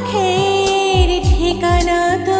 সুখের ঠিকানা তো